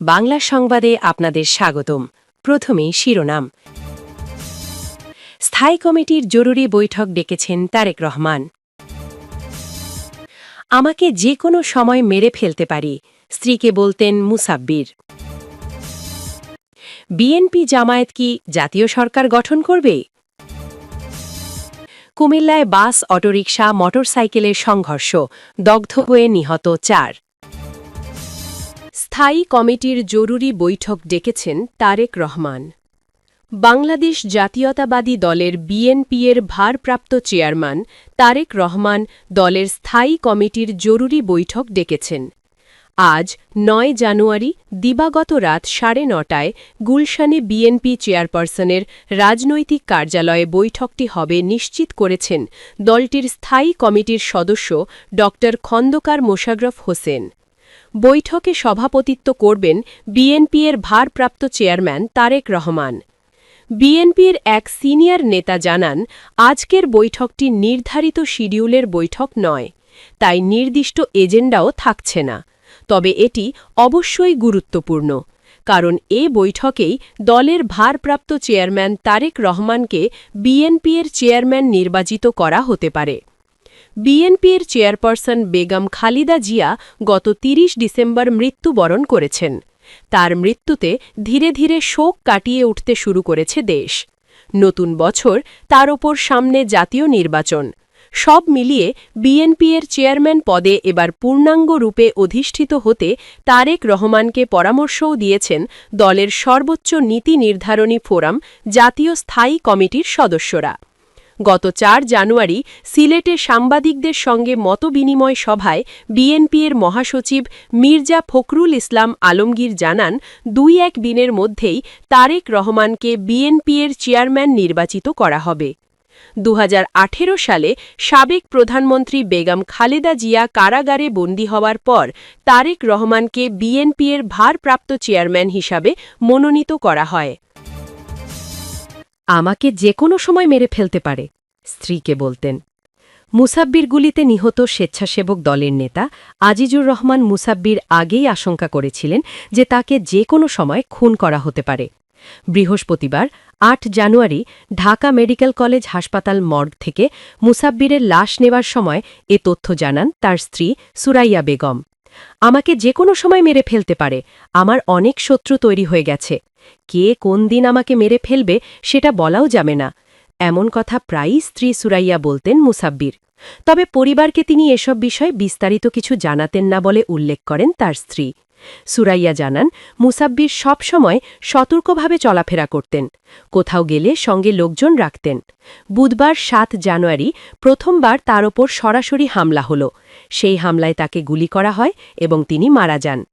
বাংলা সংবাদে আপনাদের স্বাগতম। প্রথমে শিরোনাম। স্থায়ী কমিটির জরুরি বৈঠক ডেকেছেন তারেক রহমান। আমাকে যে কোনো সময় মেরে ফেলতে পারি, স্ত্রীকে বলতেন মুসাব্বির। বিএনপি জামায়াত কি জাতীয় সরকার গঠন করবে? কুমিল্লায় বাস, অটোরিকশা, মোটরসাইকেলের সংঘর্ষ, দগ্ধ হয়ে নিহত চার। স্থায়ী কমিটির জরুরি বৈঠক ডেকেছেন তারেক রহমান। বাংলাদেশ জাতীয়তাবাদী দলের বিএনপিএর ভারপ্রাপ্ত চেয়ারম্যান তারেক রহমান দলের স্থায়ী কমিটির জরুরি বৈঠক ডেকেছেন। আজ নয় জানুয়ারি, দিবাগত রাত সাড়ে নটায় গুলশানে বিএনপি চেয়ারপারসনের রাজনৈতিক কার্যালয়ে বৈঠকটি হবে নিশ্চিত করেছেন দলটির স্থায়ী কমিটির সদস্য ড খন্দকার মোশাররফ হোসেন। বৈঠকে সভাপতিত্ব করবেন বিএনপির ভারপ্রাপ্ত চেয়ারম্যান তারেক রহমান। বিএনপির এক সিনিয়র নেতা জানান, আজকের বৈঠকটি নির্ধারিত শিডিউলের বৈঠক নয়, তাই নির্দিষ্ট এজেন্ডাও থাকছে না। তবে এটি অবশ্যই গুরুত্বপূর্ণ, কারণ এ বৈঠকেই দলের ভারপ্রাপ্ত চেয়ারম্যান তারেক রহমানকে বিএনপির চেয়ারম্যান নির্বাচিত করা হতে পারে। বিএনপির চেয়ারপারসন বেগম খালিদা জিয়া গত ৩০ ডিসেম্বর মৃত্যুবরণ করেছেন। তার মৃত্যুতে ধীরে ধীরে শোক কাটিয়ে উঠতে শুরু করেছে দেশ। নতুন বছর তার ওপর সামনে জাতীয় নির্বাচন। সব মিলিয়ে বিএনপির চেয়ারম্যান পদে এবার পূর্ণাঙ্গ রূপে অধিষ্ঠিত হতে তারেক রহমানকে পরামর্শও দিয়েছেন দলের সর্বোচ্চ নীতি নির্ধারণী ফোরাম জাতীয় স্থায়ী কমিটির সদস্যরা। গত চার জানুয়ারি সিলেটে সাংবাদিকদের সঙ্গে মতবিনিময় সভায় বিএনপির মহাসচিব মির্জা ফখরুল ইসলাম আলমগীর জানান, দুই এক দিনের মধ্যেই তারেক রহমানকে বিএনপির চেয়ারম্যান নির্বাচিত করা হবে। দু হাজার আঠেরো সালে সাবেক প্রধানমন্ত্রী বেগম খালেদা জিয়া কারাগারে বন্দী হওয়ার পর তারেক রহমানকে বিএনপির ভারপ্রাপ্ত চেয়ারম্যান হিসাবে মনোনীত করা হয়। আমাকে যে কোনো সময় মেরে ফেলতে পারে, স্ত্রীকে বলতেন। মুসাব্বির গুলিতে নিহত স্বেচ্ছাসেবক দলের নেতা আজিজুর রহমান মুসাব্বির আগেই আশঙ্কা করেছিলেন যে তাকে যে কোনো সময় খুন করা হতে পারে। বৃহস্পতিবার, আট জানুয়ারি, ঢাকা মেডিকেল কলেজ হাসপাতাল মর্গ থেকে মুসাব্বিরের লাশ নেবার সময় এ তথ্য জানান তার স্ত্রী সুরাইয়া বেগম। আমাকে যে কোনো সময় মেরে ফেলতে পারে। আমার অনেক শত্রু তৈরি হয়ে গেছে। কে কোন দিন আমাকে মেরে ফেলবে সেটা বলাও যাবে না। এমন কথা প্রায়ই স্ত্রী সুরাইয়া বলতেন মুসাব্বির। তবে পরিবারকে তিনি এসব বিষয়ে বিস্তারিত কিছু জানাতেন না বলে উল্লেখ করেন তার স্ত্রী। সুরাইয়া জানান, মুসাব্বির সবসময় সতর্কভাবে চলাফেরা করতেন। কোথাও গেলে সঙ্গে লোকজন রাখতেন। বুধবার সাত জানুয়ারি প্রথমবার তার ওপর সরাসরি হামলা হল। সেই হামলায় তাকে গুলি করা হয় এবং তিনি মারা যান।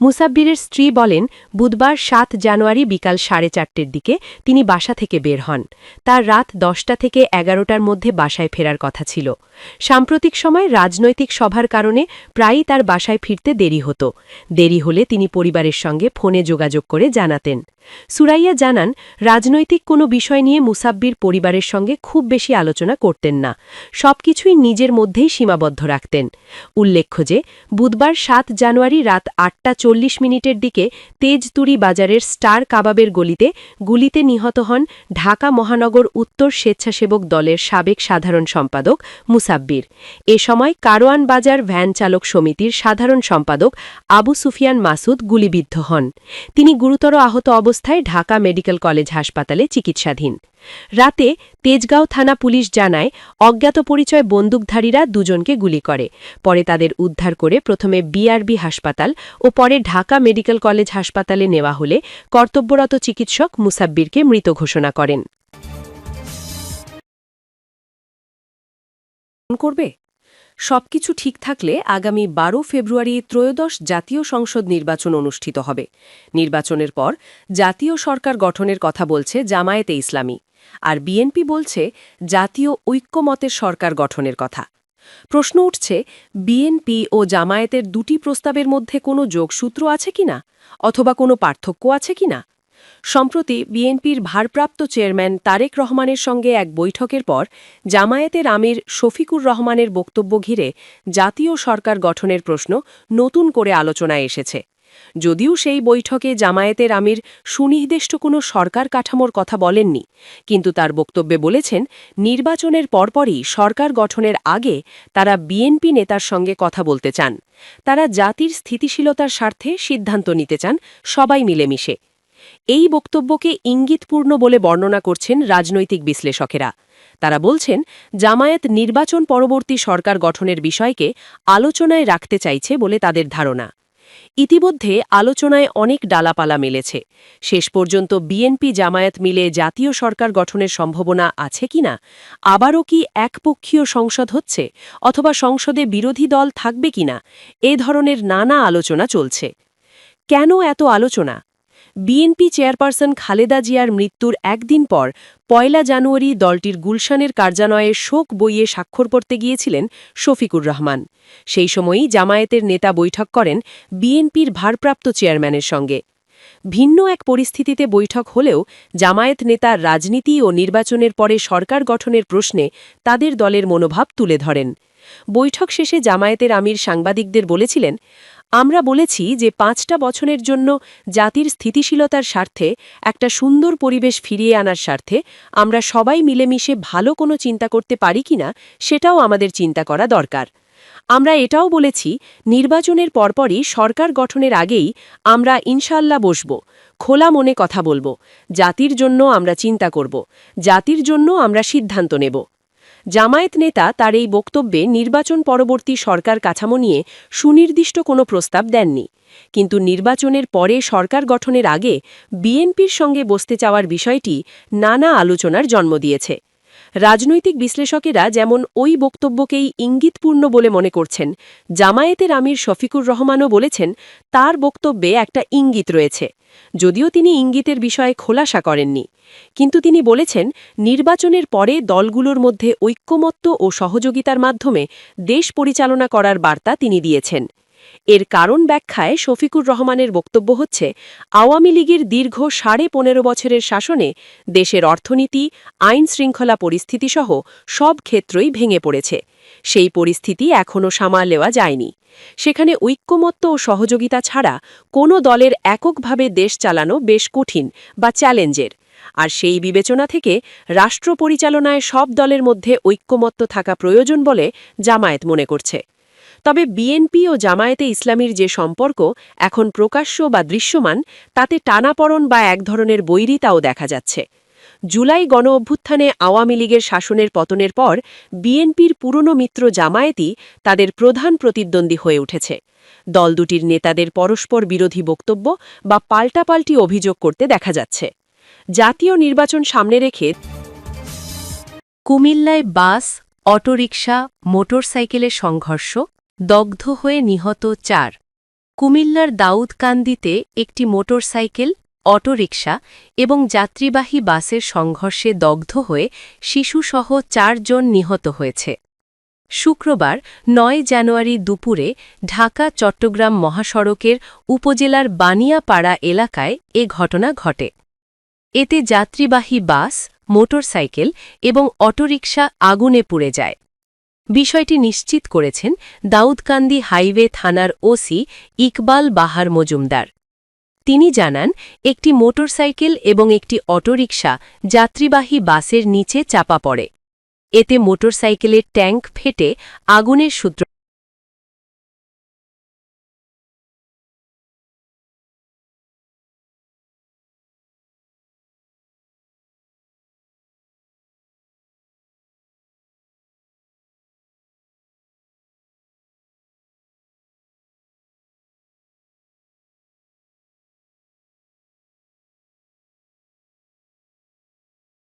মুসাব্বিরের স্ত্রী বলেন, বুধবার সাত জানুয়ারি বিকাল সাড়ে চারটের দিকে তিনি বাসা থেকে বের হন। তার রাত দশটা থেকে এগারোটার মধ্যে বাসায় ফেরার কথা ছিল। সাম্প্রতিক সময় রাজনৈতিক সভার কারণে প্রায়ই তার বাসায় ফিরতে দেরি হতো। দেরি হলে তিনি পরিবারের সঙ্গে ফোনে যোগাযোগ করে জানাতেন। সুরাইয়া জানান, রাজনৈতিক কোনো বিষয় নিয়ে মুসাব্বির পরিবারের সঙ্গে খুব বেশি আলোচনা করতেন না। সবকিছুই নিজের মধ্যেই সীমাবদ্ধ রাখতেন। উল্লেখ্য যে, বুধবার সাত জানুয়ারি রাত আটটা চল্লিশ মিনিটের দিকে তেজতুরি বাজারের স্টার কাবাবের গলিতে গুলিতে নিহত হন ঢাকা মহানগর উত্তর স্বেচ্ছাসেবক দলের সাবেক সাধারণ সম্পাদক মুসাব্বির। এ সময় কারওয়ান বাজার ভ্যান চালক সমিতির সাধারণ সম্পাদক আবু সুফিয়ান মাসুদ গুলিবিদ্ধ হন। তিনি গুরুতর আহত অবস্থায় ঢাকা মেডিকেল কলেজ হাসপাতালে চিকিৎসাধীন। রাতে তেজগাঁও থানা পুলিশ জানায়, অজ্ঞাত পরিচয় বন্দুকধারীরা দুজনকে গুলি করে। পরে তাদের উদ্ধার করে প্রথমে বিআরবি হাসপাতাল ও পরে ঢাকা মেডিকেল কলেজ হাসপাতালে নেওয়া হলে কর্তব্যরত চিকিৎসক মুসাব্বিরকে মৃত ঘোষণা করেন। করবে? সবকিছু ঠিক থাকলে আগামী বারো ফেব্রুয়ারি ত্রয়োদশ জাতীয় সংসদ নির্বাচন অনুষ্ঠিত হবে। নির্বাচনের পর জাতীয় সরকার গঠনের কথা বলছে জামায়াতে ইসলামী। আর বিএনপি বলছে জাতীয় ঐক্যমতের সরকার গঠনের কথা। প্রশ্ন উঠছে, বিএনপি ও জামায়াতের দুটি প্রস্তাবের মধ্যে কোনো যোগসূত্র আছে কিনা? অথবা কোনো পার্থক্য আছে কিনা? সম্প্রতি বিএনপির ভারপ্রাপ্ত চেয়ারম্যান তারেক রহমানের সঙ্গে এক বৈঠকের পর জামায়াতের আমির শফিকুর রহমানের বক্তব্য ঘিরে জাতীয় সরকার গঠনের প্রশ্ন নতুন করে আলোচনায় এসেছে। যদিও সেই বৈঠকে জামায়াতের আমির সুনির্দিষ্ট কোনো সরকার কাঠামোর কথা বলেননি, কিন্তু তার বক্তব্যে বলেছেন, নির্বাচনের পরপরই সরকার গঠনের আগে তারা বিএনপি নেতার সঙ্গে কথা বলতে চান। তারা জাতির স্থিতিশীলতার স্বার্থে সিদ্ধান্ত নিতে চান, সবাই মিলেমিশে। এই বক্তব্যকে ইঙ্গিতপূর্ণ বলে বর্ণনা করছেন রাজনৈতিক বিশ্লেষকেরা। তারা বলছেন, জামায়াত নির্বাচন পরবর্তী সরকার গঠনের বিষয়কে আলোচনায় রাখতে চাইছে বলে তাদের ধারণা। ইতিমধ্যে আলোচনায় অনেক ডালাপালা মিলেছে। শেষ পর্যন্ত বিএনপি জামায়াত মিলে জাতীয় সরকার গঠনের সম্ভাবনা আছে কিনা আবারও কি একপক্ষীয় সংসদ হচ্ছে অথবা সংসদে বিরোধী দল থাকবে কিনা এ ধরনের নানা আলোচনা চলছে। কেন এত আলোচনা? বিএনপি চেয়ারপারসন খালেদা জিয়ার মৃত্যুর একদিন পর পয়লা জানুয়ারি দলটির গুলশানের কার্যালয়ে শোক বইয়ে স্বাক্ষর করতে গিয়েছিলেন শফিকুর রহমান। সেই সময়ই জামায়াতের নেতা বৈঠক করেন বিএনপির ভারপ্রাপ্ত চেয়ারম্যানের সঙ্গে। ভিন্ন এক পরিস্থিতিতে বৈঠক হলেও জামায়াত নেতা রাজনীতি ও নির্বাচনের পরে সরকার গঠনের প্রশ্নে তাদের দলের মনোভাব তুলে ধরেন। বৈঠক শেষে জামায়াতের আমির সাংবাদিকদের বলেছিলেন আমরা বলেছি যে পাঁচটা বছরের জন্য জাতির স্থিতিশীলতার স্বার্থে, একটা সুন্দর পরিবেশ ফিরিয়ে আনার স্বার্থে আমরা সবাই মিলেমিশে ভালো কোনো চিন্তা করতে পারি কিনা সেটাও আমাদের চিন্তা করা দরকার। আমরা এটাও বলেছি, নির্বাচনের পরপরই সরকার গঠনের আগেই আমরা ইনশাল্লাহ বসব, খোলা মনে কথা বলব, জাতির জন্য আমরা চিন্তা করব, জাতির জন্য আমরা সিদ্ধান্ত নেব। জামায়াত নেতা তার এই বক্তব্যে নির্বাচন পরবর্তী সরকার কাঠামো নিয়ে সুনির্দিষ্ট কোনো প্রস্তাব দেননি। কিন্তু নির্বাচনের পরে সরকার গঠনের আগে বিএনপির সঙ্গে বসতে চাওয়ার বিষয়টি নানা আলোচনার জন্ম দিয়েছে। রাজনৈতিক বিশ্লেষকেরা যেমন ওই বক্তব্যকেই ইঙ্গিতপূর্ণ বলে মনে করছেন জামায়াতের আমির শফিকুর রহমানও বলেছেন, তার বক্তব্যে একটা ইঙ্গিত রয়েছে। যদিও তিনি ইঙ্গিতের বিষয়ে খোলাসা করেননি। কিন্তু তিনি বলেছেন, নির্বাচনের পরে দলগুলোর মধ্যে ঐক্যমত্য ও সহযোগিতার মাধ্যমে দেশ পরিচালনা করার বার্তা তিনি দিয়েছেন। এর কারণ ব্যাখ্যায় শফিকুর রহমানের বক্তব্য হচ্ছে, আওয়ামী লীগের দীর্ঘ সাড়ে পনেরো বছরের শাসনে দেশের অর্থনীতি, আইন শৃঙ্খলা পরিস্থিতিসহ সব ক্ষেত্রই ভেঙে পড়েছে। সেই পরিস্থিতি এখনও সামাল নেওয়া যায়নি। সেখানে ঐক্যমত্য ও সহযোগিতা ছাড়া কোনো দলের এককভাবে দেশ চালানো বেশ কঠিন বা চ্যালেঞ্জের। আর সেই বিবেচনা থেকে রাষ্ট্র পরিচালনায় সব দলের মধ্যে ঐক্যমত্য থাকা প্রয়োজন বলে জামায়াত মনে করছে। তবে বিএনপি ও জামায়াতে ইসলামীর যে সম্পর্ক এখন প্রকাশ্য বা দৃশ্যমান, তাতে টানাপড়ন বা এক ধরনের বৈরিতাও দেখা যাচ্ছে। জুলাই গণ অভ্যুত্থানে আওয়ামী লীগের শাসনের পতনের পর বিএনপির পুরনো মিত্র জামায়াতই তাদের প্রধান প্রতিদ্বন্দ্বী হয়ে উঠেছে। দল দুটির নেতাদের পরস্পর বিরোধী বক্তব্য বা পাল্টাপাল্টি অভিযোগ করতে দেখা যাচ্ছে। জাতীয় নির্বাচন সামনে রেখে কুমিল্লায় বাস, অটোরিকশা, মোটরসাইকেলের সংঘর্ষ দগ্ধ হয়ে নিহত চার। কুমিল্লার দাউদকান্দিতে একটি মোটরসাইকেল, অটোরিকশা এবং যাত্রীবাহী বাসের সংঘর্ষে দগ্ধ হয়ে শিশুসহ চারজন নিহত হয়েছে। শুক্রবার, নয় জানুয়ারি দুপুরে ঢাকা, চট্টগ্রাম মহাসড়কের উপজেলার বানিয়াপাড়া এলাকায় এ ঘটনা ঘটে। এতে যাত্রীবাহী বাস, মোটরসাইকেল এবং অটোরিকশা আগুনে পুড়ে যায়। বিষয়টি নিশ্চিত করেছেন দাউদকান্দি হাইওয়ে থানার ওসি ইকবাল বাহার মজুমদার। তিনি জানান, একটি মোটরসাইকেল এবং একটি অটোরিকশা যাত্রীবাহী বাসের নিচে চাপা পড়ে। এতে মোটরসাইকেলের ট্যাঙ্ক ফেটে, আগুনের সূত্র